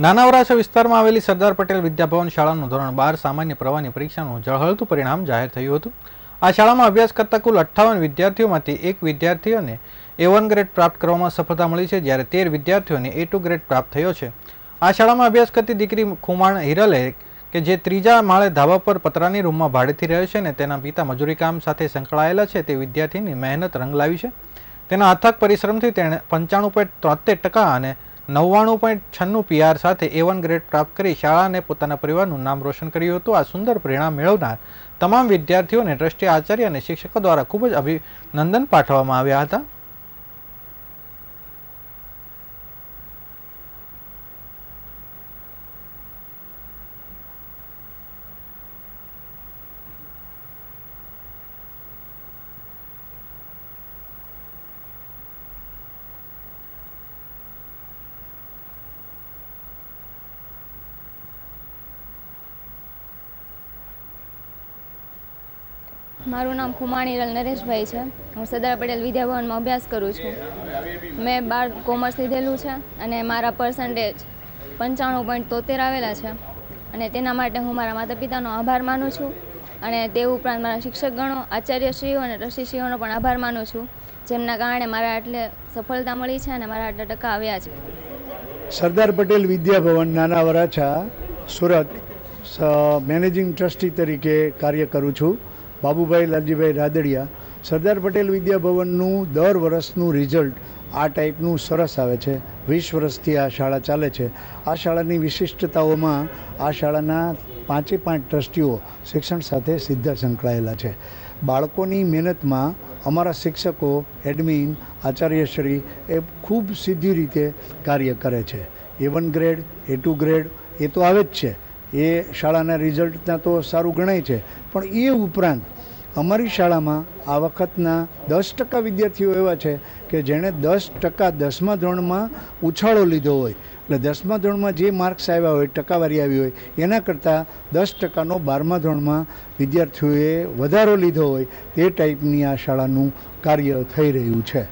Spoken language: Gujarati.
નાના વરાછા વિસ્તારમાં આવેલી સરદાર પટેલ વિદ્યાભવન શાળાનું ધોરણ બાર સામાન્ય પ્રવાહની પરીક્ષાનું ઝળહળતું પરિણામ જાહેર થયું હતું. આ શાળામાં અભ્યાસ કરતા કુલ અઠ્ઠાવન વિદ્યાર્થીઓમાંથી એક વિદ્યાર્થીઓને એ વન ગ્રેડ પ્રાપ્ત કરવામાં સફળતા મળી છે, જ્યારે તેર વિદ્યાર્થીઓને એ ટુ ગ્રેડ પ્રાપ્ત થયો છે. આ શાળામાં અભ્યાસ કરતી દીકરી ખુમાણ હિરલે, કે જે ત્રીજા માળે ધાબા પર પતરાની રૂમમાં ભાડેથી રહે છે અને તેના પિતા મજૂરી કામ સાથે સંકળાયેલા છે, તે વિદ્યાર્થીની મહેનત રંગ લાવી છે. તેના અથક પરિશ્રમથી તેણે પંચાણું પોઈન્ટ તોતેર ટકા અને નવ્વાણું પોઈન્ટ છન્નું પીઆર સાથે એ વન ગ્રેડ પ્રાપ્ત કરી શાળાને પોતાના પરિવારનું નામ રોશન કર્યું હતું. આ સુંદર પરિણામ મેળવનાર તમામ વિદ્યાર્થીઓને ટ્રસ્ટી આચાર્ય અને શિક્ષકો દ્વારા ખૂબ જ અભિનંદન પાઠવવામાં આવ્યા હતા. મારું નામ ખુમાણી રલ નરેશભાઈ છે. હું સરદાર પટેલ વિદ્યાભવનમાં અભ્યાસ કરું છું. મેં બાર કોમર્સ લીધેલું છે અને મારા પર્સન્ટેજ પંચાણું પોઈન્ટ તોતેર આવેલા છે. અને તેના માટે હું મારા માતા પિતાનો આભાર માનું છું અને તે ઉપરાંત મારા શિક્ષકગણો, આચાર્યશ્રીઓ અને ટ્રસ્ટીશ્રીઓનો પણ આભાર માનું છું, જેમના કારણે મારા આટલે સફળતા મળી છે અને મારા આટલા ટકા આવ્યા છે. સરદાર પટેલ વિદ્યાભવન નાના વરાછા સુરત મેનેજિંગ ટ્રસ્ટી તરીકે કાર્ય કરું છું. બાબુભાઈ લાલજીભાઈ રાદડિયા, સરદાર પટેલ વિદ્યાભવનનું દર વર્ષનું રિઝલ્ટ આ ટાઈપનું સરસ આવે છે. વીસ વર્ષથી આ શાળા ચાલે છે. આ શાળાની વિશિષ્ટતાઓમાં આ શાળાના પાંચે પાંચ ટ્રસ્ટીઓ શિક્ષણ સાથે સીધા સંકળાયેલા છે. બાળકોની મહેનતમાં અમારા શિક્ષકો એડમિન આચાર્યશ્રી એ ખૂબ સીધી રીતે કાર્ય કરે છે. A one grade, A two grade, એ તો આવે જ છે. એ શાળાના રિઝલ્ટના તો સારું ગણાય છે. પણ એ ઉપરાંત અમારી શાળામાં આ વખતના દસ ટકા વિદ્યાર્થીઓ એવા છે કે જેણે દસ ટકા દસમા ધોરણમાં ઉછાળો લીધો હોય. એટલે દસમા ધોરણમાં જે માર્ક્સ આવ્યા હોય, ટકાવારી આવી હોય, એના કરતાં દસ ટકાનો બારમા ધોરણમાં વિદ્યાર્થીઓએ વધારો લીધો હોય તે ટાઈપની આ શાળાનું કાર્ય થઈ રહ્યું છે.